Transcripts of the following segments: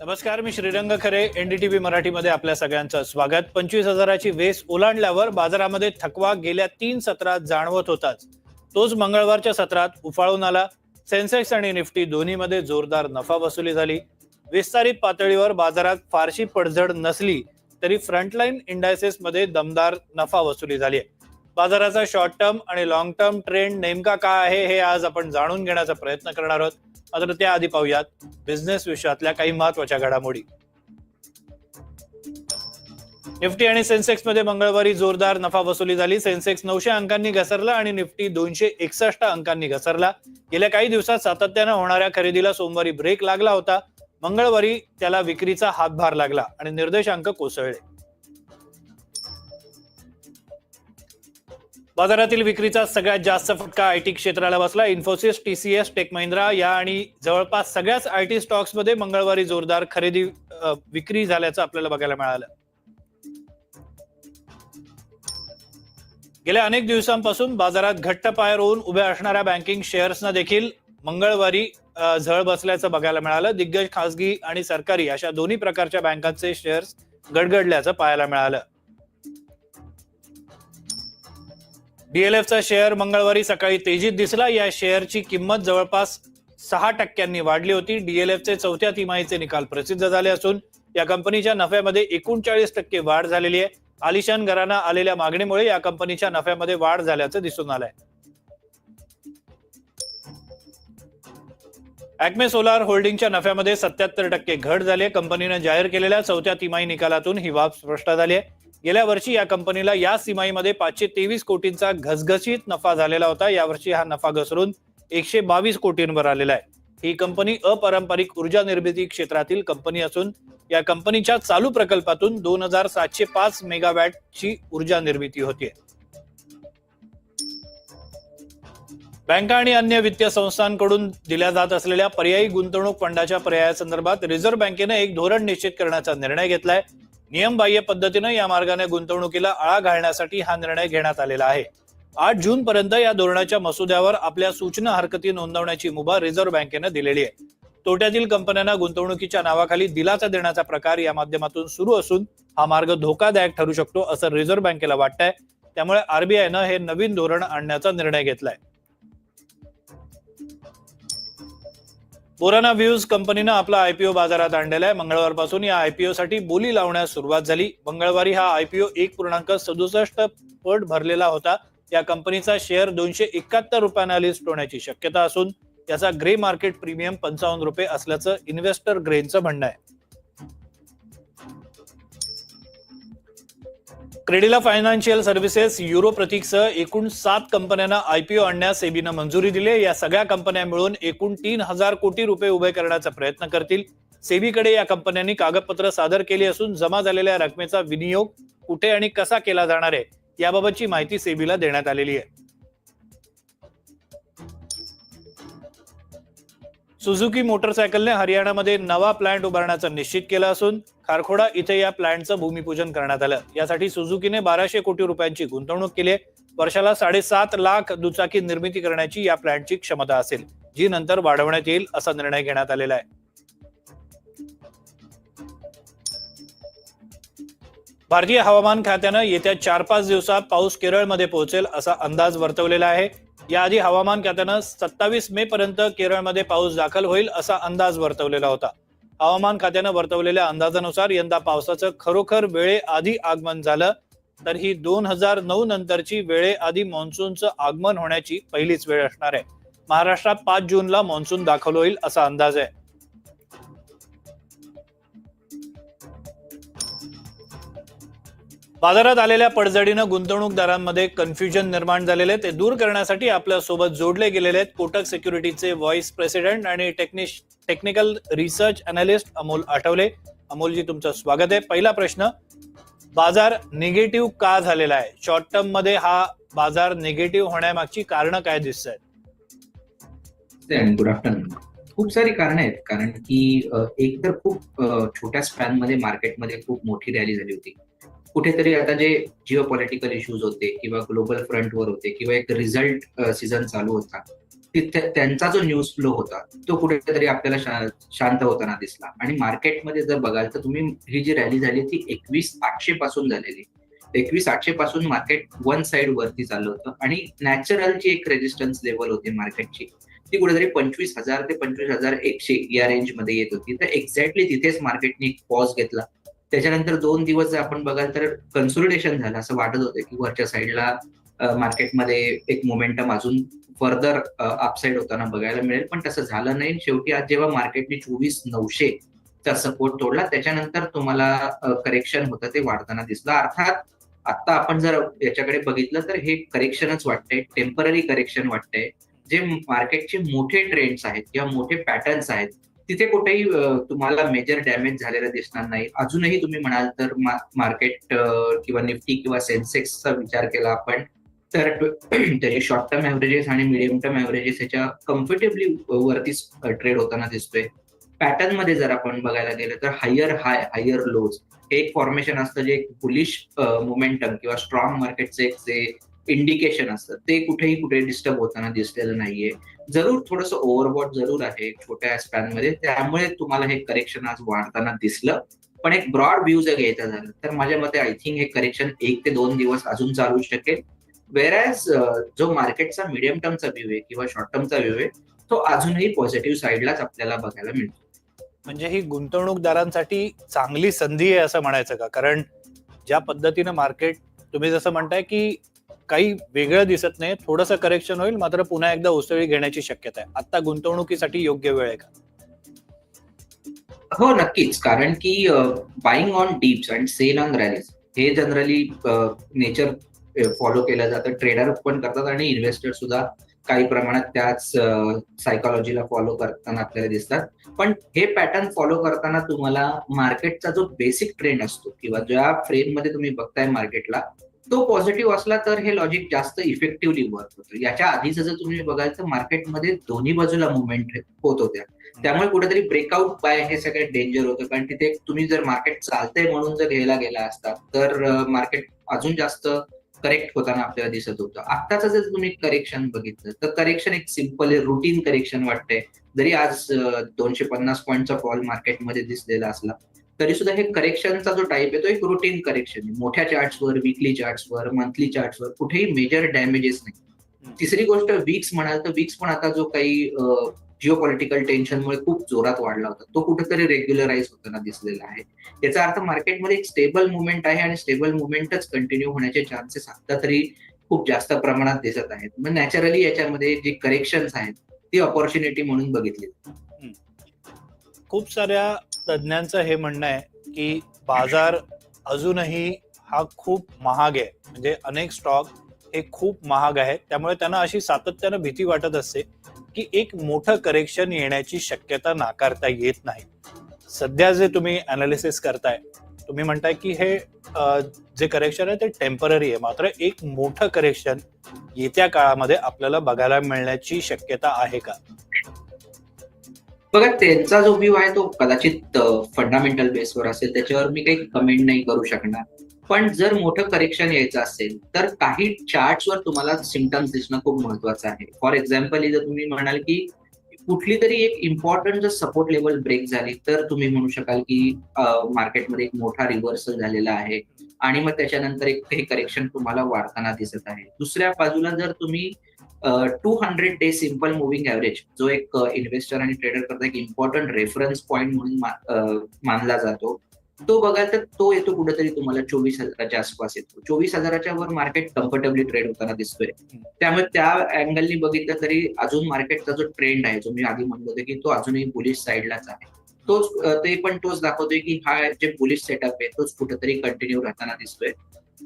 नमस्कार मी श्रीरंग खरे एनडीटीव्ही मराठीमध्ये आपल्या सगळ्यांचं स्वागत. पंचवीस हजाराची वेस ओलांडल्यावर बाजारामध्ये थकवा गेल्या तीन सत्रात जाणवत होताच. तोच मंगळवारच्या सत्रात उफाळून आला. सेन्सेक्स आणि निफ्टी दोन्हीमध्ये जोरदार नफा वसुली झाली. विस्तारित पातळीवर बाजारात फारशी पडझड नसली तरी फ्रंटलाईन इंडायसेस मध्ये दमदार नफा वसुली झाली आहे. बाजाराचा शॉर्ट टर्म आणि लॉंग टर्म ट्रेंड नेमका काय आहे हे आज आपण जाणून घेण्याचा प्रयत्न करणार आहोत. मात्र त्याआधी पाहूयात. बिझनेस विश्वातल्या काही महत्त्वाच्या घडामोडी. निफ्टी आणि सेन्सेक्समध्ये मंगळवारी जोरदार नफा वसुली झाली. सेन्सेक्स नऊशे अंकांनी घसरला आणि निफ्टी दोनशे एकसष्ट अंकांनी घसरला. गेल्या काही दिवसात सातत्यानं होणाऱ्या खरेदीला सोमवारी ब्रेक लागला होता. मंगळवारी त्याला विक्रीचा हातभार लागला आणि निर्देशांक कोसळले. बाजारातील विक्रीचा सगळ्यात जास्त फटका आयटी क्षेत्राला बसला. इन्फोसिस टीसीएस टेक महिंद्रा या आणि जवळपास सगळ्याच आयटी स्टॉक्समध्ये मंगळवारी जोरदार खरेदी विक्री झाल्याचं आपल्याला बघायला मिळालं. गेल्या अनेक दिवसांपासून बाजारात घट्ट पायर होऊन उभ्या असणाऱ्या बँकिंग शेअर्सना देखील मंगळवारी झळ बसल्याचं बघायला मिळालं. दिग्गज खासगी आणि सरकारी अशा दोन्ही प्रकारच्या बँकांचे शेअर्स गडगडल्याचं पाहायला मिळालं. डीएलएफचा शेअर मंगळवारी सकाळी तेजीत दिसला. या शेअरची किंमत जवळपास सहा टक्क्यांनी वाढली होती. डीएलएफचे चौथ्या तिमाहीचे निकाल प्रसिद्ध झाले असून या कंपनीच्या नफ्यामध्ये एकोणचाळीस टक्के वाढ झालेली आहे. आलिशान घरांना आलेल्या मागणीमुळे या कंपनीच्या नफ्यामध्ये वाढ झाल्याचं दिसून आलंय. ऍक्मे सोलार होल्डिंगच्या नफ्यामध्ये सत्याहत्तर टक्के घट झाली कंपनीनं जाहीर केलेल्या चौथ्या तिमाही निकालातून ही बाब स्पष्ट झाली आहे. गेल्या वर्षी या कंपनीला या तिमाहीमध्ये पाचशे तेवीस कोटींचा घसघशीत नफा झालेला होता. यावर्षी हा नफा घसरून एकशे बावीस कोटींवर आलेला आहे. ही कंपनी अपारंपरिक ऊर्जा निर्मिती क्षेत्रातील कंपनी असून या कंपनीच्या चालू प्रकल्पातून दोन हजार सातशे पाच मेगावॅटची ऊर्जा निर्मिती होती बँका आणि अन्य वित्तीय संस्थांकडून दिल्या जात असलेल्या पर्यायी गुंतवणूक फंडाच्या पर्यायासंदर्भात रिझर्व्ह बँकेनं एक धोरण निश्चित करण्याचा निर्णय घेतलाय. नियमबाह्य पद्धतीनं या मार्गाने गुंतवणुकीला आळा घालण्यासाठी हा निर्णय घेण्यात आलेला आहे. आठ जून पर्यंत या धोरणाच्या मसुद्यावर आपल्या सूचना हरकती नोंदवण्याची मुभा रिझर्व्ह बँकेनं दिलेली आहे. तोट्यातील कंपन्यांना गुंतवणुकीच्या नावाखाली दिलासा देण्याचा प्रकार या माध्यमातून सुरू असून हा मार्ग धोकादायक ठरू शकतो असं रिझर्व्ह बँकेला वाटतंय. त्यामुळे आरबीआयनं हे नवीन धोरण आणण्याचा निर्णय घेतलाय. बोराना व्ह्यूज कंपनीनं आपला आयपीओ बाजारात आणलेला आहे. मंगळवारपासून या आयपीओ साठी बोली लावण्यास सुरुवात झाली. मंगळवारी हा आयपीओ एक पूर्णांक सदुसष्ट पट भरलेला होता. या कंपनीचा शेअर दोनशे एकाहत्तर रुपयांना लिस्ट होण्याची शक्यता असून याचा ग्रे मार्केट प्रीमियम पंचावन्न रुपये असल्याचं इन्व्हेस्टर ग्रेनचं म्हणणं आहे. क्रेडिला फायनान्शियल सर्व्हिसेस युरो प्रतीकसह एकूण सात कंपन्यांना आयपीओ आणण्यास सेबीनं मंजुरी दिली या सगळ्या कंपन्या मिळून एकूण तीन हजार कोटी रुपये उभे करण्याचा प्रयत्न करतील. सेबीकडे या कंपन्यांनी कागदपत्र सादर केली असून जमा झालेल्या रकमेचा विनियोग कुठे आणि कसा केला जाणार आहे याबाबतची माहिती सेबीला देण्यात आलेली आहे. सुझुकी मोटरसायकलने हरियाणामध्ये नवा प्लांट उभारण्याचं निश्चित केलं असून खारखोडा इथे या प्लांटचं भूमिपूजन करण्यात आलं. यासाठी सुझुकीने बाराशे कोटी रुपयांची गुंतवणूक केली आहे. वर्षाला साडेसात लाख दुचाकी निर्मिती करण्याची या प्लांटची क्षमता असेल जी नंतर वाढवण्यात येईल असा निर्णय घेण्यात आलेला आहे. भारतीय हवामान खात्यानं येत्या चार पाच दिवसात पाऊस केरळमध्ये पोहोचेल असा अंदाज वर्तवलेला आहे. याआधी हवामान खात्यानं सत्तावीस मे पर्यंत केरळमध्ये पाऊस दाखल होईल असा अंदाज वर्तवलेला होता. हवामान खात्यानं वर्तवलेल्या अंदाजानुसार यंदा पावसाचं खरोखर वेळेआधी आगमन झालं तर ही दोन हजार नऊ नंतरची वेळेआधी मान्सूनचं आगमन होण्याची पहिलीच वेळ असणार आहे. महाराष्ट्रात पाच जूनला मान्सून दाखल होईल असा अंदाज आहे. बाजारात आलेल्या पडझडीनं गुंतवणूकदारांमध्ये कन्फ्युजन निर्माण झालेले ते दूर करण्यासाठी आपल्यासोबत जोडले गेलेले आहेत कोटक सिक्युरिटीचे व्हाईस प्रेसिडेंट आणि टेक्निश technical research analyst Amol Athavale. Amolji तुमचं स्वागत आहे. पहिला प्रश्न बाजार निगेटिव्ह का झालेला आहे? शॉर्ट टर्ममध्ये हा बाजार निगेटिव्ह होण्यामागची कारण काय दिसत आहेत? गुड आफ्टरनून खूप सारी कारण आहेत. कारण की एक तर खूप छोट्या स्पॅनमध्ये मार्केटमध्ये खूप मोठी रॅली झाली होती. कुठेतरी आता जे जिओ पॉलिटिकल इश्यूज होते किंवा ग्लोबल फ्रंटवर होते किंवा एक रिझल्ट सीझन चालू होता तिथे त्यांचा जो न्यूज फ्लो होता तो कुठेतरी आपल्याला शा- शांत होताना दिसला. आणि मार्केटमध्ये जर बघाल तर तुम्ही ही जी रॅली झाली ती एकवीस आठशे पासून झालेली. एकवीस आठशे पासून मार्केट वन साइड वरती चाललं होतं आणि नॅचरल जी एक रेजिस्टन्स लेवल होती मार्केटची ती कुठेतरी पंचवीस हजार ते पंचवीस हजार एकशे या रेंजमध्ये येत होती. तर एक्झॅक्टली तिथेच मार्केटने एक पॉज घेतला. त्याच्यानंतर दोन दिवस जर आपण बघाल तर कन्सोलिडेशन झालं असं वाटत होतं की वरच्या साईडला मार्केटमध्ये एक मोमेंटम अजून फर्दर अपसाईड होताना बघायला मिळेल. पण तसं झालं नाही. शेवटी आज जेव्हा मार्केटने चोवीस नऊशे चा सपोर्ट तोडला त्याच्यानंतर तुम्हाला करेक्शन होतं ते वाढताना दिसलं. अर्थात आता आपण जर याच्याकडे बघितलं तर हे करेक्शनच वाटतंय. टेंपररी करेक्शन वाटतंय. जे मार्केटचे मोठे ट्रेंड्स आहेत किंवा मोठे पॅटर्न्स आहेत तिथे कुठेही तुम्हाला मेजर डॅमेज झालेला दिसणार नाही. अजूनही तुम्ही म्हणाल तर मार्केट किंवा निफ्टी किंवा सेन्सेक्सचा विचार केला आपण तर त्याचे शॉर्ट टर्म ऍव्हरेजेस आणि मिडियम टर्म ऍव्हरेजेस याच्या कम्फर्टेबली वरती ट्रेड होताना दिसतोय. पॅटर्नमध्ये जर आपण बघायला गेलं तर हायर हाय हायर लोज हे एक फॉर्मेशन असतं जे एक बुलिश मोमेंटम किंवा स्ट्रॉंग मार्केटचे एक जे इंडिकेशन असतं ते कुठेही कुठे डिस्टर्ब होताना दिसलेलं नाहीये. जरूर थोडस ओव्हरबॉट जरूर आहे छोट्या स्पॅनमध्ये. त्यामुळे तुम्हाला हे करेक्शन आज वाढताना दिसलं. पण एक ब्रॉड व्ह्यू जर घ्यायचा झालं तर माझ्या मते आय थिंक हे करेक्शन एक ते दोन दिवस अजून चालू शकेल. वेरॅज जो मार्केटचा मिडियम टर्मचा व्ह्यू आहे किंवा शॉर्ट टर्मचा व्ह्यू आहे तो अजूनही पॉझिटिव्ह साईडलाच आपल्याला बघायला मिळतो. म्हणजे ही गुंतवणूकदारांसाठी चांगली संधी आहे असं म्हणायचं का? कारण ज्या पद्धतीनं मार्केट तुम्ही जसं म्हणताय की काही वेगळं दिसत नाही. थोडंसं करेक्शन होईल मात्र पुन्हा एकदा उसळी घेण्याची शक्यता आहे. आता गुंतवणुकीसाठी योग्य वेळ आहे का? हो नक्कीच. कारण की buying on dips and sell on rallies हे जनरली नेचर फॉलो केलं जातं. ट्रेडर पण करतात आणि इन्व्हेस्टर सुद्धा काही प्रमाणात त्याच सायकोलॉजीला फॉलो करताना आपल्याला दिसतात. पण हे पॅटर्न फॉलो करताना तुम्हाला मार्केटचा जो बेसिक ट्रेंड असतो किंवा ज्या फ्रेममध्ये तुम्ही बघताय मार्केटला तो पॉझिटिव्ह असला तर हे लॉजिक जास्त इफेक्टिव्हली वर्क होतं. याच्या आधीच जर तुम्ही बघाल तर मार्केटमध्ये दोन्ही बाजूला मुवमेंट होत होत्या. त्यामुळे कुठेतरी ब्रेकआउट बाय हे सगळ्यात डेंजर होतं. कारण तिथे तुम्ही जर मार्केट चालतंय म्हणून जर घ्यायला गेला असता तर मार्केट अजून जास्त करेक्ट होताना आपल्याला दिसत होतं. आत्ताच जर तुम्ही करेक्शन बघितलं तर करेक्शन एक सिंपल रुटीन करेक्शन वाटतंय. जरी आज दोनशे पन्नास पॉईंटचा फॉल मार्केटमध्ये दिसलेला असला तरी सुद्धा हे करेक्शनचा जो टाईप आहे तो एक रुटीन करेक्शन आहे. मोठ्या चार्ट्सवर विकली चार्ट्सवर मंथली चार्ट्सवर कुठेही मेजर डॅमेजेस नाही. तिसरी गोष्ट वीक्स म्हणाल तर वीक्स पण आता जो काही जिओ पॉलिटिकल टेन्शनमुळे खूप जोरात वाढला होता तो कुठेतरी रेग्युलराईज होताना दिसलेला आहे. याचा अर्थ मार्केटमध्ये एक स्टेबल मुवमेंट आहे आणि स्टेबल मुवमेंटच कंटिन्यू होण्याचे चान्सेस आता तरी खूप जास्त प्रमाणात दिसत आहेत. मग नॅचरली याच्यामध्ये जे करेक्शन्स आहेत ती ऑपॉर्च्युनिटी म्हणून बघितली खूप साऱ्या तज्ज्ञांचं हे म्हणणं आहे की बाजार अजूनही हा खूप महाग आहे. म्हणजे अनेक स्टॉक हे खूप महाग आहेत. त्यामुळे त्यांना अशी सातत्यानं भीती वाटत असते की एक मोठं करेक्शन येण्याची शक्यता नाकारता येत नाही. सध्या जे तुम्ही अनालिसिस करताय तुम्ही म्हणताय की हे जे करेक्शन आहे ते टेंपररी आहे. मात्र एक मोठं करेक्शन येत्या काळामध्ये आपल्याला बघायला मिळण्याची शक्यता आहे का? बघा त्यांचा जो व्ह्यू आहे तो कदाचित फंडामेंटल बेसवर असेल त्याच्यावर मी काही कमेंट नाही करू शकणार. पण जर मोठं करेक्शन यायचं असेल तर काही चार्ट्सवर तुम्हाला सिमटम्स दिसणं खूप महत्वाचं आहे. फॉर एक्झाम्पल जर तुम्ही म्हणाल की कुठली तरी एक इम्पॉर्टंट जर सपोर्ट लेवल ब्रेक झाली तर तुम्ही म्हणू शकाल की मार्केटमध्ये एक मोठा रिव्हर्सल झालेला आहे. आणि मग त्याच्यानंतर एक हे करेक्शन तुम्हाला वाढताना दिसत आहे. दुसऱ्या बाजूला जर तुम्ही two hundred day simple moving average जो एक इन्व्हेस्टर आणि ट्रेडर करता एक इम्पॉर्टंट रेफरन्स पॉईंट म्हणून मानला जातो. तो बघाल तर तो येतो कुठेतरी तुम्हाला चोवीस हजाराच्या आसपास येतो. चोवीस हजाराच्या वर मार्केट कम्फर्टेबली ट्रेड होताना दिसतोय. त्यामुळे त्या अँगलनी बघितलं तरी अजून मार्केटचा जो ट्रेंड आहे जो मी आधी म्हणलो होतो की तो अजूनही बुलिश साईडलाच आहे. तोच ते पण तोच दाखवतोय की हा जे बुलिश सेटअप आहे तोच कुठेतरी कंटिन्यू राहताना दिसतोय.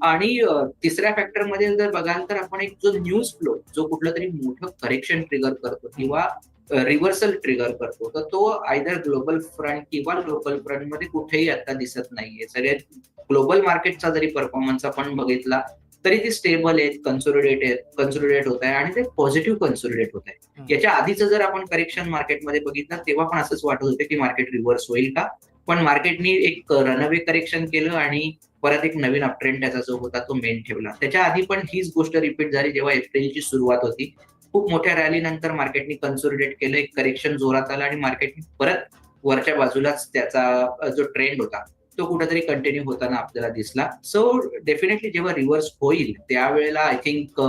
आणि तिसऱ्या फॅक्टरमध्ये जर बघाल तर आपण एक जो न्यूज फ्लो जो कुठलं तरी मोठं करेक्शन ट्रिगर करतो किंवा रिव्हर्सल ट्रिगर करतो तर तो आयदर ग्लोबल फ्रंट किंवा लोकल फ्रंटमध्ये कुठेही आता दिसत नाहीये. सगळ्यात ग्लोबल मार्केटचा जरी परफॉर्मन्स आपण बघितला तरी ती स्टेबल आहेत कन्सोलिडेट आहेत कन्सोलिडेट होत आहे आणि ते पॉझिटिव्ह कन्सोलिडेट होत आहे. याच्या आधीच जर आपण करेक्शन मार्केटमध्ये बघितलं तेव्हा पण असंच वाटत होतं की मार्केट रिव्हर्स होईल का? पण मार्केटनी एक रनअवे करेक्शन केलं आणि परत एक नवीन अपट्रेंड त्याचा जो होता तो मेन ठेवला. त्याच्या आधी पण हीच गोष्ट रिपीट झाली जेव्हा एप्रिलची सुरुवात होती. खूप मोठ्या रॅली नंतर मार्केटने कन्सोलिडेट केलं एक करेक्शन जोरात आलं आणि मार्केटनी परत वरच्या बाजूलाच त्याचा जो ट्रेंड होता तो कुठेतरी कंटिन्यू होताना आपल्याला दिसला. सो डेफिनेटली जेव्हा रिव्हर्स होईल त्यावेळेला आय थिंक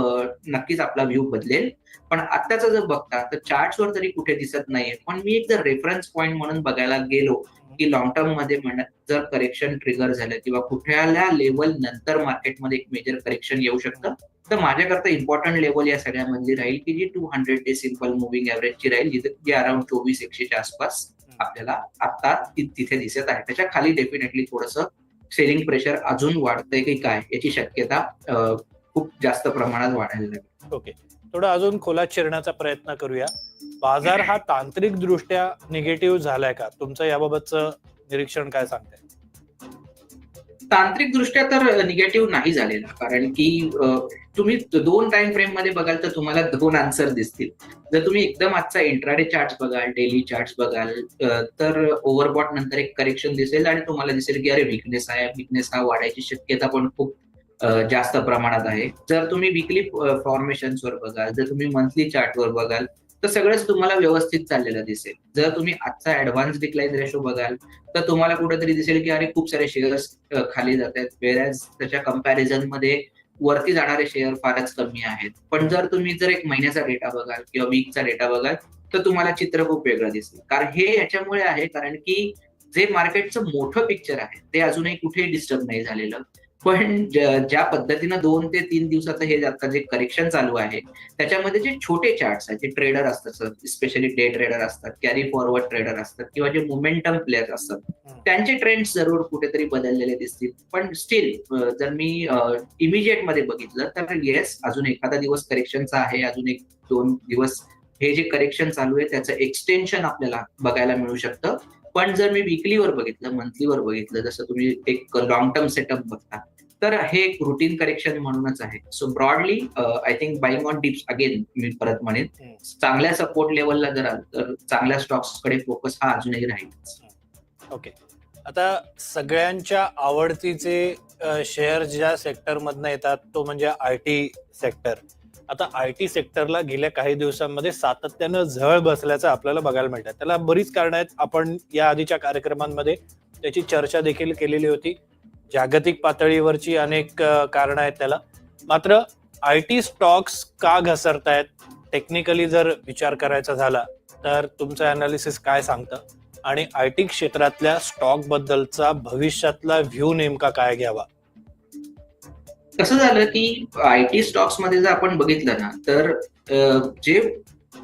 नक्कीच आपला व्ह्यू बदलेल. पण आत्ताचा जर बघता तर चार्ट्सवर तरी कुठे दिसत नाहीये. पण मी एक जर रेफरन्स पॉईंट म्हणून बघायला गेलो की लॉंग टर्ममध्ये म्हणत जर करेक्शन ट्रिगर झालं किंवा कुठल्या लेवल नंतर मार्केटमध्ये एक मेजर करेक्शन येऊ शकतं तर माझ्याकरता इम्पॉर्टंट लेवल या सगळ्यामधली राहील की जी two hundred day simple moving ची राहील जिथे जी अराउंड चोवीस एकशेच्या आसपास. आपल्याला आता तिथे दिसत आहे. त्याच्याखाली डेफिनेटली थोडस सेलिंग प्रेशर अजून वाढतंय की काय याची शक्यता खूप जास्त प्रमाणात वाढायला लागेल. ओके. थोडं अजून खोलात शिरण्याचा प्रयत्न करूया. बाजार हा तांत्रिक दृष्ट्या निगेटिव्ह झालाय का? तुमचं याबाबतचं निरीक्षण काय सांगतंय? तांत्रिक दृष्ट्या तर निगेटिव्ह नाही झालेला. कारण की तुम्ही दोन टाइम फ्रेममध्ये बघाल तर तुम्हाला दोन आन्सर दिसतील. जर तुम्ही एकदम आजचा इंट्राडे चार्ट बघाल डेली चार्ट बघाल तर ओव्हरबॉट नंतर एक करेक्शन दिसेल आणि तुम्हाला दिसेल की अरे विकनेस आहे विकनेस हा वाढायची शक्यता पण खूप जास्त प्रमाणात आहे. जर तुम्ही विकली फॉर्मेशन्सवर बघाल जर तुम्ही मंथली चार्टवर बघाल तर सगळंच तुम्हाला व्यवस्थित चाललेलं दिसेल. जर तुम्ही आजचा ऍडव्हान्स डिक्लाइन रेशो बघाल तर तुम्हाला कुठेतरी दिसेल की अरे खूप सारे शेअर्स खाली जात आहेत वेळॅज त्याच्या कंपॅरिझनमध्ये वरती जाणारे शेअर फारच कमी आहेत. पण जर तुम्ही जर एक महिन्याचा डेटा बघाल किंवा वीकचा डेटा बघाल तर तुम्हाला चित्र खूप वेगळं दिसेल. कारण हे याच्यामुळे आहे कारण की जे मार्केटचं मोठं पिक्चर आहे ते अजूनही कुठेही डिस्टर्ब नाही झालेलं. पण ज्या पद्धतीनं दोन ते तीन दिवसाचं हे आता जे करेक्शन चालू आहे त्याच्यामध्ये जे छोटे चार्ट्स आहेत जे ट्रेडर असतात स्पेशली डे ट्रेडर असतात कॅरी फॉरवर्ड ट्रेडर असतात किंवा जे मोमेंटम प्लेयर्स असतात त्यांचे ट्रेंड जरूर कुठेतरी बदललेले दिसतील. पण स्टील जर मी इमिजिएटमध्ये बघितलं तर येस अजून एखादा दिवस करेक्शनचा आहे अजून एक दोन दिवस हे जे करेक्शन चालू आहे त्याचं एक्सटेन्शन आपल्याला बघायला मिळू शकतं. पण जर मी विकलीवर बघितलं मंथलीवर बघितलं जसं तुम्ही एक लॉंग टर्म सेटअप बघता तर हे एक रुटीन करेक्शन म्हणूनच आहे. So broadly I think buying on dips again मी परत म्हणेन. चांगल्या सपोर्ट लेवलला जर आलं तर चांगल्या स्टॉक्सकडे फोकस हा अजूनही राहील ओके आता सगळ्यांच्या आवडतीचे शेअर ज्या सेक्टर मधनं येतात तो म्हणजे आय टी सेक्टर आता आय टी सेक्टरला गेल्या काही दिवसांमध्ये सातत्यानं झळ बसल्याचं आपल्याला बघायला मिळतं त्याला बरीच कारणं आहेत. आपण या आधीच्या कार्यक्रमांमध्ये त्याची चर्चा देखील केलेली होती. जागतिक पातळीवरची अनेक कारणं आहेत त्याला. मात्र आय टी स्टॉक्स का घसरतायत? टेक्निकली जर विचार करायचा झाला तर तुमचं अनालिसिस काय सांगतं? आणि आय टी क्षेत्रातल्या स्टॉक बद्दलचा भविष्यातला व्ह्यू नेमका काय घ्यावा? कसं झालं की आय टी स्टॉक्समध्ये जर आपण बघितलं ना तर जे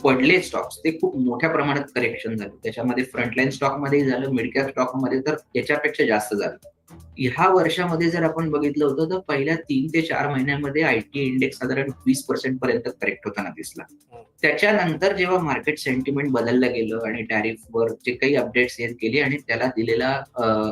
पडले स्टॉक्स ते खूप मोठ्या प्रमाणात करेक्शन झालं. त्याच्यामध्ये फ्रंटलाईन स्टॉकमध्ये झालं मिड कॅप स्टॉकमध्ये तर याच्यापेक्षा जास्त झालं. ह्या वर्षामध्ये जर आपण बघितलं होतं तर पहिल्या तीन ते चार महिन्यामध्ये आय टी इंडेक्स साधारण वीस पर्सेंट पर्यंत करेक्ट होताना दिसला. त्याच्यानंतर जेव्हा मार्केट सेंटिमेंट बदललं गेलं आणि टॅरिफवर जे काही अपडेट्स येत गेले आणि त्याला दिलेला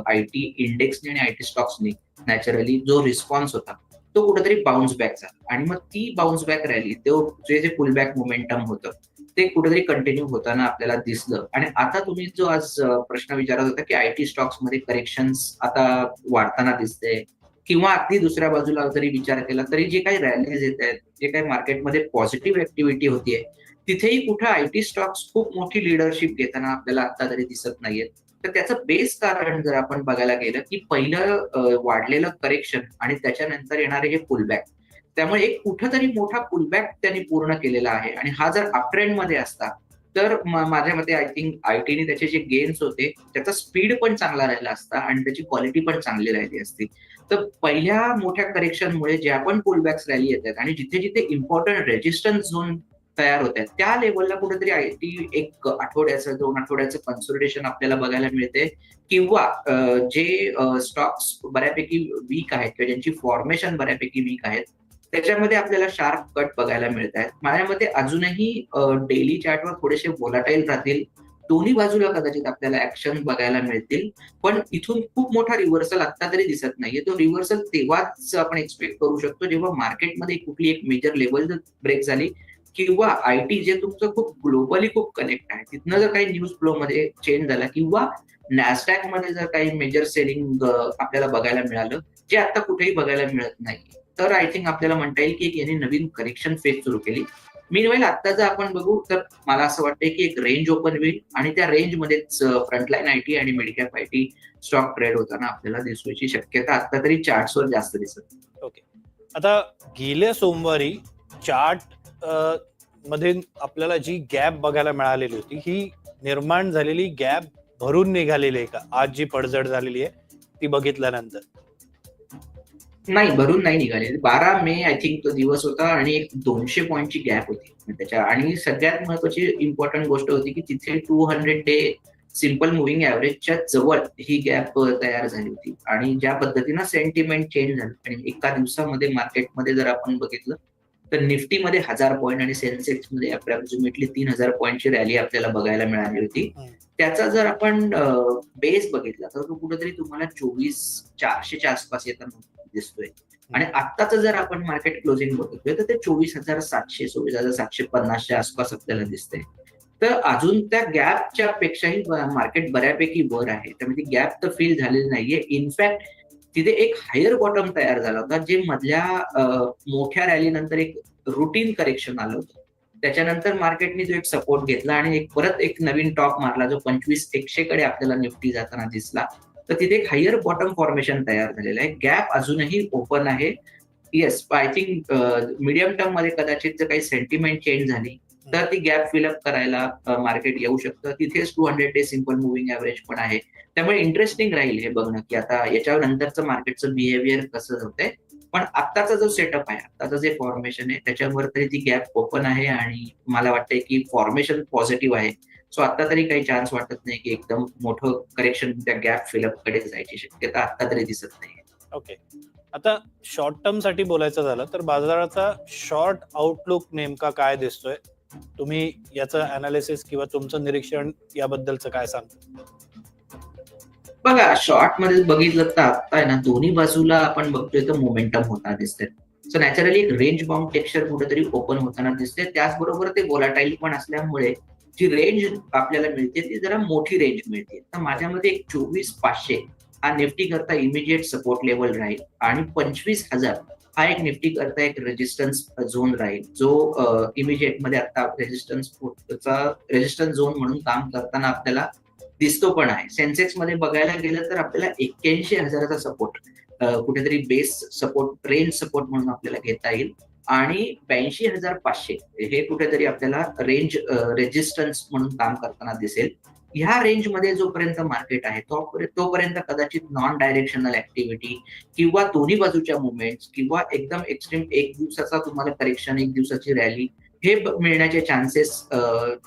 आय टी इंडेक्सने आणि आय टी स्टॉक्सने नॅचरली जो रिस्पॉन्स होता तो कुठेतरी बाउन्स बॅक झाला. आणि मग ती बाउन्स बॅक रॅली तो जे जे पुल बॅक मोमेंटम होतं ते कुठेतरी कंटिन्यू होताना आपल्याला दिसलं. आणि आता तुम्ही जो आज प्रश्न विचारत होता की आय टी स्टॉक्समध्ये करेक्शन आता वाढताना दिसते किंवा अगदी दुसऱ्या बाजूला जरी विचार केला तरी जे काही रॅलीज येत आहेत जे काही मार्केटमध्ये पॉझिटिव्ह ऍक्टिव्हिटी होतीये तिथेही कुठं आय टी स्टॉक्स खूप मोठी लिडरशिप घेताना आपल्याला आता तरी दिसत नाहीयेत. तर त्याचं बेस कारण जर आपण बघायला गेलं की पहिलं वाढलेलं करेक्शन आणि त्याच्यानंतर येणारे हे पुलबॅक त्यामुळे एक कुठंतरी मोठा पुलबॅक त्यांनी पूर्ण केलेला आहे. आणि हा जर अपट्रेंडमध्ये असता तर माझ्या मते आय थिंक आय टीने त्याचे जे गेन्स होते त्याचा स्पीड पण चांगला राहिला असता आणि त्याची क्वालिटी पण चांगली राहिली असती. तर पहिल्या मोठ्या करेक्शनमुळे ज्या पण पुलबॅक्स रॅली येतात आणि जिथे जिथे इम्पॉर्टंट रेजिस्टन्स झोन तयार होत आहेत. त्या लेवलला कुठेतरी आय टी एक आठवड्याचं दोन आठवड्याचं कन्सोलिडेशन आपल्याला बघायला मिळते. किंवा जे स्टॉक्स बऱ्यापैकी वीक आहेत किंवा ज्यांची फॉर्मेशन बऱ्यापैकी वीक आहेत त्याच्यामध्ये आपल्याला शार्प कट बघायला मिळत आहेत. माझ्या मते अजूनही डेली चार्टवर थोडेसे वोलाटाईल राहतील. दोन्ही बाजूला कदाचित आपल्याला ऍक्शन बघायला मिळतील. पण इथून खूप मोठा रिव्हर्सल आता तरी दिसत नाहीये. तो रिव्हर्सल तेव्हाच आपण एक्सपेक्ट करू शकतो जेव्हा मार्केटमध्ये कुठली एक मेजर लेवल ब्रेक झाली किंवा आय टी जे तुमचं खूप ग्लोबली खूप कनेक्ट आहे तिथनं जर काही न्यूज फ्लो मध्ये चेंज झाला किंवा नॅसडॅकमध्ये जर काही मेजर सेलिंग आपल्याला बघायला मिळालं जे आता कुठेही बघायला मिळत नाही तर आय थिंक आपल्याला म्हणता येईल की याने नवीन करेक्शन फेज सुरू केली. मीनवाईल आता जर आपण बघू तर मला असं वाटतंय की एक रेंज ओपन होईल आणि त्या रेंजमध्येच फ्रंटलाईन आय टी आणि midcap I T stock trade होताना आपल्याला दिसवायची शक्यता आता तरी चार्ट्सवर जास्त दिसत. ओके आता गेल्या सोमवारी चार्ट मध्ये आपल्याला जी गॅप बघायला मिळालेली होती ही निर्माण झालेली गॅप भरून निघालेली आहे का? आज जी पडझड झालेली आहे ती बघितल्यानंतर. नाही भरून नाही निघाले बारा मे आय थिंक तो दिवस होता आणि एक दोनशे पॉईंटची गॅप होती. त्याच्या आणि सगळ्यात महत्वाची इम्पॉर्टंट गोष्ट होती की तिथे two hundred day simple moving ऍव्हरेजच्या जवळ ही गॅप तयार झाली होती. आणि ज्या पद्धतीनं सेंटिमेंट चेंज झालं आणि एका दिवसामध्ये मार्केटमध्ये जर आपण बघितलं तर निफ्टीमध्ये हजार पॉईंट आणि सेन्सेक्समध्ये अप्रॉक्सिमेटली तीन हजार पॉईंटची रॅली आपल्याला बघायला मिळाली होती. त्याचा जर आपण बेस बघितला तर तो कुठेतरी तुम्हाला चोवीस चारशेच्या आसपास येताना दिसतोय. आणि आत्ताचं जर आपण मार्केट क्लोजिंग बघतोय तर ते चोवीस हजार सातशे चोवीस हजार सातशे पन्नासच्या आसपास आपल्याला दिसतंय. तर अजून त्या गॅपच्या पेक्षाही मार्केट बऱ्यापैकी वर आहे. त्यामुळे ती गॅप तर फील झालेली नाहीये. इनफॅक्ट तिथे एक हायर बॉटम तयार झाला होता जे मधल्या मोठ्या रॅली नंतर एक रुटीन करेक्शन आलं होतं. त्याच्यानंतर मार्केटने जो एक सपोर्ट घेतला आणि एक परत एक नवीन टॉप मारला जो पंचवीस एकशे कडे आपल्याला निफ्टी जाताना दिसला. तर तिथे एक हायर बॉटम फॉर्मेशन तयार झालेलं आहे. गॅप अजूनही ओपन आहे. येस आय थिंक मीडियम टर्ममध्ये कदाचित जर काही सेंटिमेंट चेंज झाली तर ती गॅप फिलअप करायला मार्केट येऊ शकतं. तिथेच two hundred day simple moving average पण आहे. त्यामुळे इंटरेस्टिंग राहील हे बघणं की आता याच्या नंतरचं मार्केटचं बिहेवियर कसं होतंय. पण आत्ताचा जो सेटअप आहे आत्ताचं जे फॉर्मेशन आहे त्याच्यावर तरी ती गॅप ओपन आहे आणि मला वाटतंय की फॉर्मेशन पॉझिटिव्ह आहे. सो आता तरी काही चान्स वाटत नाही की एकदम मोठं करेक्शन त्या गॅप फिलअपकडे जायची शक्यता आता तरी दिसत नाही. ओके आता शॉर्ट टर्मसाठी बोलायचं झालं तर बाजाराचा शॉर्ट आउटलुक नेमका काय दिसतोय? तुम्ही याचं अनालिसिस किंवा तुमचं निरीक्षण याबद्दलचं काय सांगता? बघा शॉर्टमध्ये बघितलं तर आता ना दोन्ही बाजूला आपण बघतोय तर मोमेंटम होताना दिसते सो नॅचरली एक रेंज बाउंड टेक्स्चर कुठेतरी ओपन होताना दिसते त्याचबरोबर ते वोलाटाईल पण असल्यामुळे जी रेंज आपल्याला मिळते ती जरा मोठी रेंज मिळते. तर माझ्यामध्ये एक चोवीस पाचशे हा निफ्टी करता इमिजिएट सपोर्ट लेवल राहील. आणि पंचवीस हजार हा एक निफ्टी करता एक रेजिस्टन्स झोन राहील. जो इमिजिएटमध्ये आता रेजिस्टन्स रेजिस्टन्स झोन म्हणून काम करताना आपल्याला दिसतो पण आहे. सेन्सेक्समध्ये बघायला गेलं तर आपल्याला एक्क्याऐंशी हजाराचा सपोर्ट कुठेतरी बेस सपोर्ट रेंज सपोर्ट म्हणून आपल्याला घेता येईल. आणि ब्याऐंशी हजार पाचशे हे कुठेतरी आपल्याला रेंज रेजिस्टन्स म्हणून काम करताना दिसेल. ह्या रेंजमध्ये जोपर्यंत मार्केट आहे तो तोपर्यंत कदाचित नॉन डायरेक्शनल ऍक्टिव्हिटी किंवा दोन्ही बाजूच्या मुवमेंट्स किंवा एकदम एक्स्ट्रीम एक दिवसाचा तुम्हाला करेक्शन एक दिवसाची रॅली हे मिळण्याचे चान्सेस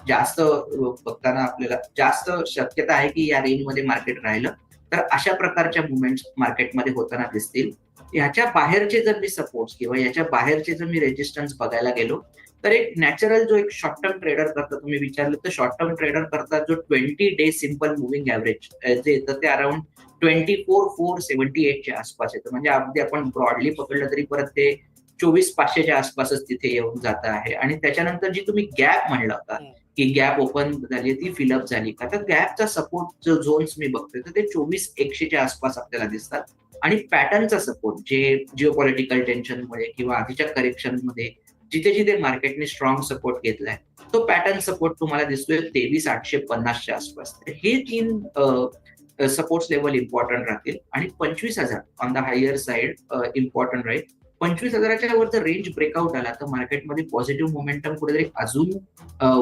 जास्त बघताना आपल्याला जास्त शक्यता आहे की या रेंजमध्ये मार्केट राहिलं. तर अशा प्रकारच्या मुवमेंट मार्केटमध्ये होताना दिसतील. ह्याच्या बाहेरचे जर मी सपोर्ट किंवा याच्या बाहेरचे जर मी रेजिस्टन्स बघायला गेलो तर एक नॅचरल जो एक शॉर्ट टर्म ट्रेडर करता तुम्ही विचारलं तर शॉर्ट टर्म ट्रेडर करता जो twenty day simple moving average जे येतं ते around twenty four four seventy एटच्या आसपास येतं. म्हणजे अगदी आपण ब्रॉडली पकडलं तरी परत ते चोवीस पाचशेच्या आसपासच तिथे येऊन जात आहे. आणि त्याच्यानंतर जी तुम्ही गॅप म्हणला होता की गॅप ओपन झाली ती फिलअप झाली का? तर गॅपचा सपोर्ट जो झोन्स मी बघतोय तर ते चोवीस एकशेच्या आसपास आपल्याला दिसतात. आणि पॅटर्नचा सपोर्ट जे जिओ पॉलिटिकल टेन्शनमुळे किंवा आधीच्या करेक्शनमध्ये जिथे जिथे मार्केटने स्ट्रॉंग सपोर्ट घेतलाय तो पॅटर्न सपोर्ट तुम्हाला दिसतोय तेवीस आठशे पन्नासच्या आसपास. हे तीन सपोर्ट लेवल इम्पॉर्टंट राहतील. आणि पंचवीस हजार on the higher side important राहील पंचवीस हजाराच्या वर जर रेंज ब्रेकआउट आला तर मार्केटमध्ये पॉझिटिव्ह मोमेंटम कुठेतरी अजून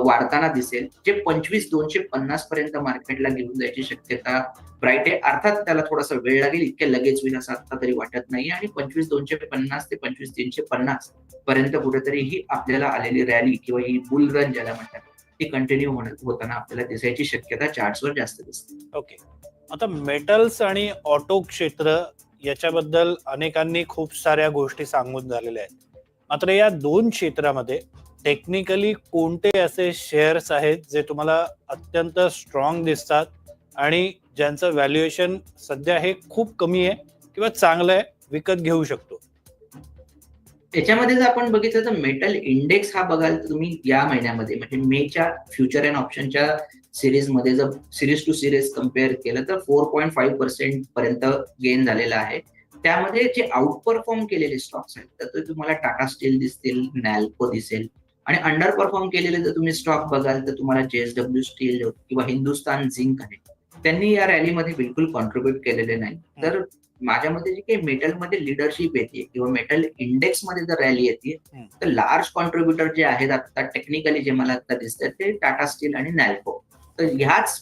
वाढताना दिसेल. जे पंचवीस दोनशे पन्नास पर्यंत मार्केटला घेऊन जायची शक्यता ब्राईट आहे. अर्थात त्याला थोडासा वेळ लागेल इतक्या लगेच होईल असं आता तरी वाटत नाही आणि पंचवीस दोनशे पन्नास ते पंचवीस तीनशे पन्नास पर्यंत कुठेतरी ही आपल्याला आलेली रॅली किंवा ही बुल रन ज्याला म्हणतात ती कंटिन्यू होताना आपल्याला दिसायची शक्यता चार्ट्सवर जास्त दिसते. ओके आता मेटल्स आणि ऑटो क्षेत्र याच्याबद्दल अनेकांनी खूप साऱ्या गोष्टी सांगून झालेल्या आहेत. मात्र या दोन क्षेत्रामध्ये टेक्निकली कोणते असे शेअर्स आहेत जे तुम्हाला अत्यंत स्ट्रॉंग दिसतात आणि ज्यांचं व्हॅल्युएशन सध्या हे खूप कमी आहे किंवा चांगलं आहे विकत घेऊ शकतो. त्याच्यामध्ये जर आपण बघितलं तर मेटल इंडेक्स हा बघाल तर तुम्ही या महिन्यामध्ये म्हणजे मेच्या फ्युचर अँड ऑप्शनच्या सिरीजमध्ये जर सिरीज टू सिरीज कंपेअर केलं तर फोर पॉईंट फाईव्ह पर्सेंट पर्यंत गेन झालेला आहे. त्यामध्ये जे आउट परफॉर्म केलेले स्टॉक्स आहेत तर ते तुम्हाला टाटा स्टील दिसतील नॅल्को दिसेल. आणि अंडर परफॉर्म केलेले जर तुम्ही स्टॉक बघाल तर तुम्हाला जेएसडब्ल्यू स्टील किंवा हिंदुस्तान झिंक आहे त्यांनी या रॅलीमध्ये बिलकुल कॉन्ट्रीब्युट केलेले नाही. तर माझ्या मते जी काही मेटलमध्ये लिडरशिप येते किंवा मेटल इंडेक्समध्ये जर रॅली येते. तर लार्ज कॉन्ट्रीब्युटर जे आहेत आता टेक्निकली जे मला आता दिसतात ते टाटा स्टील आणि नॅल्को तर ह्याच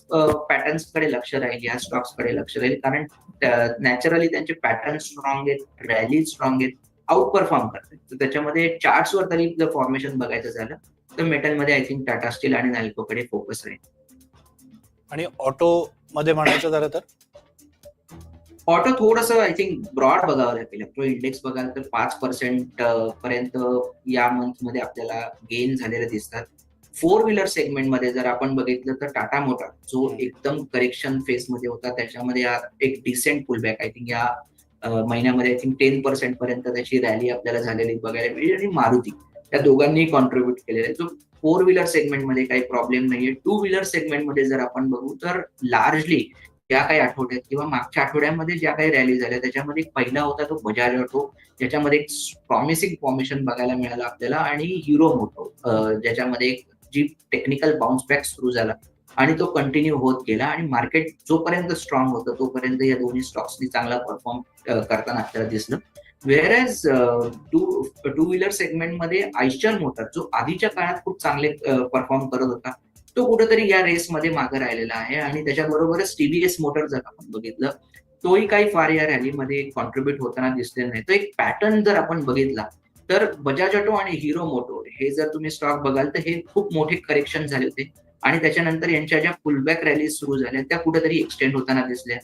पॅटर्न्सकडे लक्ष राहील ह्या स्टॉक्सकडे लक्ष राहील कारण नॅचरली त्यांचे पॅटर्न स्ट्रॉंग आहेत रॅली स्ट्रॉंग आहेत आउट परफॉर्म करतात. तर त्याच्यामध्ये चार्ट्सवर तरी जर फॉर्मेशन बघायचं झालं तर मेटलमध्ये आय थिंक टाटा स्टील आणि नॅल्को कडे फोकस राहील. आणि ऑटो मध्ये म्हणायचं झालं तर? ऑटो थोडस आय थिंक ब्रॉड बघावं लागेल. तो इंडेक्स बघाल तर पाच पर्सेंट पर्यंत या मंथमध्ये आपल्याला गेन झालेले दिसतात. फोर व्हीलर सेगमेंटमध्ये जर आपण बघितलं तर टाटा मोटर जो एकदम करेक्शन फेजमध्ये होता त्याच्यामध्ये एक डिसेंट पुलबॅक आय थिंक या महिन्यामध्ये आय थिंक टेन पर्सेंट पर्यंत त्याची रॅली आपल्याला झालेली बघायला मिळेल आणि मारुती. त्या दोघांनी कॉन्ट्रीब्युट केलेलं आहे. जो फोर व्हीलर सेगमेंटमध्ये काही प्रॉब्लेम नाहीये. टू व्हीलर सेगमेंटमध्ये जर आपण बघू तर लार्जली या काही आठवड्यात किंवा मागच्या आठवड्यामध्ये ज्या काही रॅली झाल्या त्याच्यामध्ये पहिला होता तो बजाज ऑटो. ज्याच्यामध्ये एक प्रॉमिसिंग फॉर्मेशन बघायला मिळालं आपल्याला आणि हिरो मोटो ज्याच्यामध्ये एक जी टेक्निकल बाउन्स बॅक सुरू झाला आणि तो कंटिन्यू होत गेला आणि मार्केट जोपर्यंत स्ट्रॉंग होतं तोपर्यंत या दोन्ही स्टॉक्सनी चांगला परफॉर्म करताना आपल्याला दिसलं. Whereas two two wheeler सेगमेंटमध्ये आयशर मोटर जो आधीच्या काळात खूप चांगले परफॉर्म करत होता तो कुठेतरी या रेसमध्ये मागे राहिलेला आहे आणि त्याच्याबरोबरच टीव्हीएस मोटर जर आपण बघितलं तोही काही फार या रॅलीमध्ये कॉन्ट्रीब्युट होताना दिसले नाही. तो एक पॅटर्न जर आपण बघितला तर बजाज ऑटो आणि हिरो मोटो हे जर तुम्ही स्टॉक बघाल तर हे खूप मोठे करेक्शन झाले होते. आणि त्याच्यानंतर यांच्या ज्या पुलबॅक रॅली सुरू झाल्या त्या कुठेतरी एक्सटेंड होताना दिसल्या.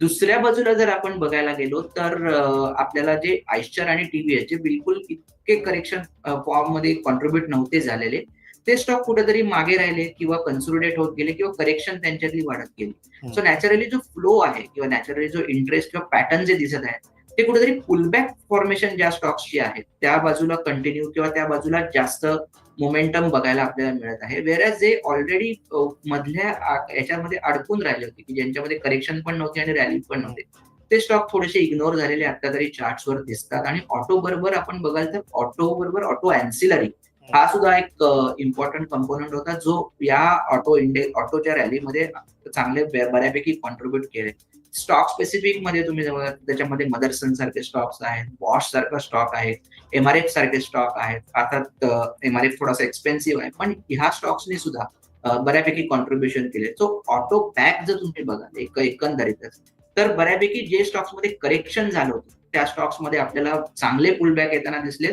दुसऱ्या बाजूला जर आपण बघायला गेलो तर आपल्याला जे आयश्चर आणि टीव्हीएस जे बिलकुल इतके करेक्शन फॉर्ममध्ये कॉन्ट्रीब्युट नव्हते झालेले ते स्टॉक कुठेतरी मागे राहिले किंवा कन्सोलिडेट होत गेले किंवा करेक्शन त्यांच्यातली वाढत गेली. सो नॅचरली जो फ्लो आहे किंवा नॅचरली जो इंटरेस्ट किंवा पॅटर्न जे दिसत आहे ते कुठेतरी पुलबॅक फॉर्मेशन ज्या स्टॉक्सची आहेत त्या बाजूला कंटिन्यू किंवा त्या बाजूला जास्त मोमेंटम बघायला आपल्याला मिळत आहे. वेरॅज जे ऑलरेडी मधल्या याच्यामध्ये अडकून राहिले होते की ज्यांच्यामध्ये करेक्शन पण नव्हते आणि रॅली पण नव्हते ते स्टॉक थोडेसे इग्नोर झालेले आता तरी चार्ट्सवर दिसतात. आणि ऑटो बरोबर आपण बघाल तर ऑटो बरोबर ऑटो अँसिलरी हा सुद्धा एक इम्पॉर्टंट कंपोनंट होता जो या ऑटो इंडे ऑटोच्या रॅलीमध्ये चांगले बऱ्यापैकी कॉन्ट्रीब्युट केले. स्टॉक स्पेसिफिकमध्ये तुम्ही त्याच्यामध्ये मदरसन सारखे स्टॉक्स आहेत बॉश सारखा स्टॉक आहे एमआरएफ सारखे स्टॉक आहेत. आता एमआरएफ थोडासा एक्सपेन्सिव्ह आहे पण ह्या स्टॉक्सने सुद्धा बऱ्यापैकी कॉन्ट्रीब्युशन केले. सो ऑटो बॅक जर तुम्ही बघाल एक एकंदरीतच तर बऱ्यापैकी जे स्टॉक्समध्ये करेक्शन झालं होतं त्या स्टॉक्समध्ये आपल्याला चांगले पुलबॅक येताना दिसले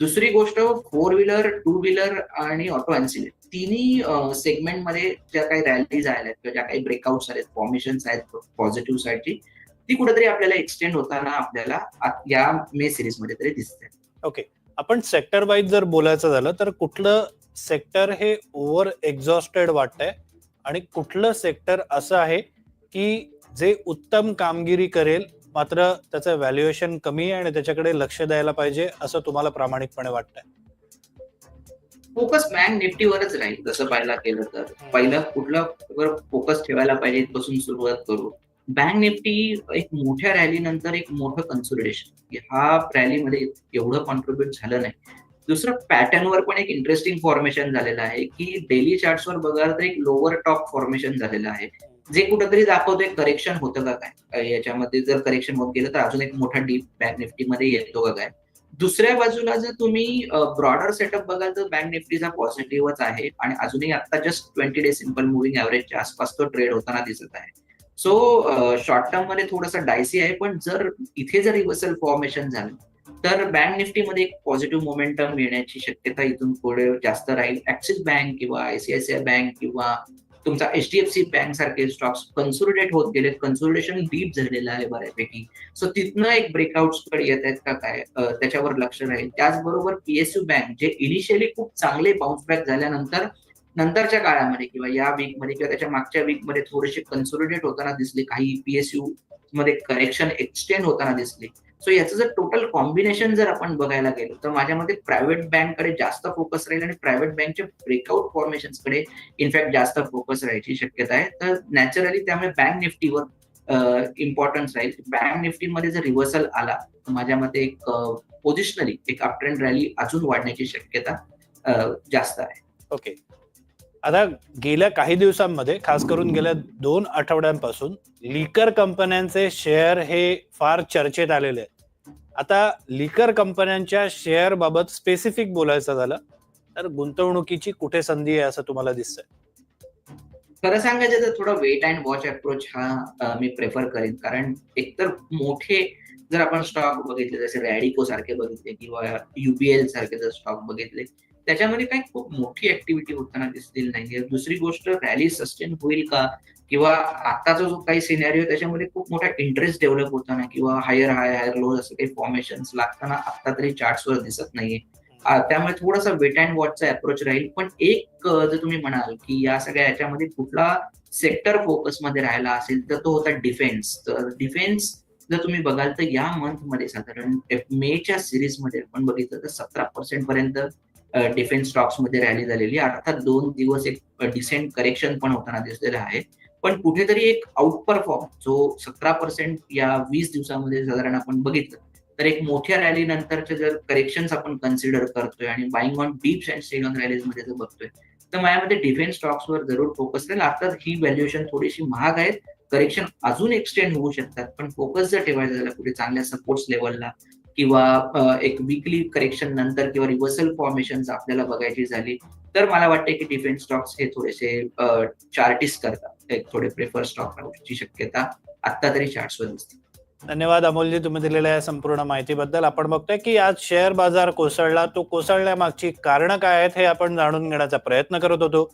दुसरी गोष्ट फोर व्हीलर टू व्हीलर आणि ऑटो अँसिले तिन्ही सेगमेंटमध्ये ज्या काही रॅलीज आल्या आहेत किंवा ज्या काही ब्रेकआउट्स आहेत फॉर्मेशन्स आहेत पॉझिटिव्ह साईडची ती कुठेतरी आपल्याला एक्सटेंड होताना आपल्याला या मे सिरीजमध्ये तरी दिसते ओके आपण सेक्टर वाईज जर बोलायचं झालं तर कुठलं सेक्टर हे ओव्हर एक्झॉस्टेड वाटतंय? आणि कुठलं सेक्टर असं आहे की जे उत्तम कामगिरी करेल मात्र त्याचं व्हॅल्युएशन कमी आहे आणि त्याच्याकडे लक्ष द्यायला पाहिजे असं तुम्हाला प्रामाणिकपणे वाटतंय. फोकस बँक निफ्टीवरच राहील तसं पाहायला गेलं तर. पहिलं कुठलं फोकस ठेवायला पाहिजे इथपासून सुरुवात करू बँक निफ्टी एक मोठ्या रॅली नंतर एक मोठं कन्सोलिडेशन ह्या रॅलीमध्ये एवढं कॉन्ट्रीब्युट झालं नाही. दुसरं पॅटर्नवर पण एक इंटरेस्टिंग फॉर्मेशन झालेलं आहे की डेली चार्ट्सवर बघाल तर एक लोअर टॉप फॉर्मेशन झालेलं आहे. जे कुठंतरी दाखवतोय करेक्शन होतं का काय? याच्यामध्ये जर करेक्शन होत गेलं तर अजून एक मोठा डीप बँक निफ्टीमध्ये येतो का काय? दुसऱ्या बाजूला जर तुम्ही ब्रॉडर सेटअप बघाल तर बँक निफ्टीचा पॉझिटिव्हच आहे आणि अजूनही आता just twenty day simple moving ऍव्हरेजच्या आसपास तो ट्रेड होताना दिसत आहे. सो शॉर्ट टर्ममध्ये थोडासा डायसी आहे पण जर इथे जर रिव्हर्सल फॉर्मेशन झालं तर बँक निफ्टीमध्ये एक पॉझिटिव्ह मोमेंटम येण्याची शक्यता इथून पुढे जास्त राहील. ऍक्सिस बँक किंवा आयसीआयसीआय बँक किंवा तुमचा एचडीएफसी बँक सारखे स्टॉक्स कन्सोलिडेट होत गेले कन्सोलिडेशन डीप झालेलं आहे बऱ्यापैकी. सो तिथनं एक ब्रेकआउटकडे येत आहेत का काय? त्याच्यावर लक्ष राहील. त्याचबरोबर पीएसयू बँक जे इनिशियली खूप चांगले बाउन्स बॅक झाल्यानंतर नंतरच्या काळामध्ये किंवा या वीकमध्ये किंवा त्याच्या मागच्या वीकमध्ये थोडेसे कन्सोलिडेट होताना दिसले. काही पीएसयू मध्ये करेक्शन एक्सटेंड होताना दिसले. सो याचं जर टोटल कॉम्बिनेशन जर आपण बघायला गेलो तर माझ्या मते प्रायव्हेट बँककडे जास्त फोकस राहील आणि प्रायव्हेट बँकच्या ब्रेकआउट फॉर्मेशनकडे इनफॅक्ट जास्त फोकस राहायची शक्यता आहे. तर नॅचरली त्यामुळे बँक निफ्टीवर इम्पॉर्टन्स राहील. बँक निफ्टीमध्ये जर रिव्हर्सल आला तर माझ्या मते एक पोझिशनली एक अपट्रेंड रॅली अजून वाढण्याची शक्यता जास्त आहे. ओके आता गेल्या काही दिवसांमध्ये खास करून गेल्या दोन आठवड्यांपासून लिकर कंपन्यांचे शेअर हे फार चर्चेत आलेले आहेत. आता लिकर कंपन्यांच्या शेअर बाबत स्पेसिफिक बोलायचं झालं तर गुंतवणुकीची कुठे संधी आहे असं तुम्हाला दिसतंय? खरं सांगायचं तर थोडं वेट अँड वॉच अप्रोच हा मी प्रेफर करेन. कारण एकतर मोठे जर आपण स्टॉक बघितले जसे रॅडिको सारखे बघितले किंवा युपीएल सारखे जर स्टॉक बघितले त्याच्यामध्ये काही खूप मोठी ऍक्टिव्हिटी होताना दिसतील नाही दुसरी गोष्ट रॅली सस्टेन होईल का? किंवा आताचा जो काही सिनेरिओ त्याच्यामध्ये खूप मोठा इंटरेस्ट डेव्हलप होताना किंवा हायर हाय हायर लो असं काही फॉर्मेशन लागताना आता तरी चार्ट्सवर दिसत नाहीये. त्यामुळे थोडासा वेट अँड वॉचचा अप्रोच राहील. पण एक जर तुम्ही म्हणाल की या सगळ्या याच्यामध्ये कुठला सेक्टर फोकसमध्ये राहिला असेल तर तो होता डिफेन्स तर डिफेन्स जर तुम्ही बघाल तर या मंथमध्ये साधारण मेच्या सिरीजमध्ये आपण बघितलं तर सतरा पर्सेंट पर्यंत डिफेन्स स्टॉक्समध्ये रॅली झालेली. आहे. अर्थात दोन दिवस एक डिसेंट करेक्शन पण होताना दिसलेलं आहे. पण कुठेतरी एक आउट परफॉर्म जो सतरा पर्सेंट या वीस दिवसामध्ये साधारण आपण बघितलं तर एक मोठ्या रॅली नंतरचे जर करेक्शन आपण कन्सिडर करतोय आणि buying on dips and sell on रॅलीजमध्ये जर बघतोय तर माझ्यामध्ये डिफेन्स स्टॉक्सवर जरूर फोकस राहील अर्थात ही व्हॅल्युएशन थोडीशी महाग आहे करेक्शन अजून एक्सटेंड होऊ शकतात पण फोकस जर ठेवायचा झाला कुठे चांगल्या सपोर्ट्स लेवलला किंवा एक वीकली करेक्शन नंतर किंवा रिव्हर्सल फॉर्मेशन आपल्याला बघायची झाली तर मला वाटते की डिफेन्स स्टॉक्स हे थोडेसे चार्टिस करतात. एक थोडे प्रेफर स्टॉक राहूची शक्यता आता तरी चार्ट्सवर दिसते. धन्यवाद अमोलजी तुम्ही दिलेल्या या संपूर्ण माहितीबद्दल. आपण बघतोय की आज शेअर बाजार कोसळला. तो कोसळण्यामागची कारणं काय आहेत हे आपण जाणून घेण्याचा प्रयत्न करत होतो.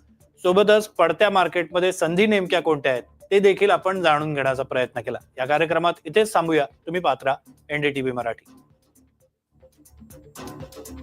सोबतच पडत्या मार्केटमध्ये संधी नेमक्या कोणत्या आहेत ते देखील आपण जाणून घेण्याचा प्रयत्न केला. या कार्यक्रमात इथेच थांबूया. तुम्ही पात्रा एनडीटीव्ही मराठी. thank you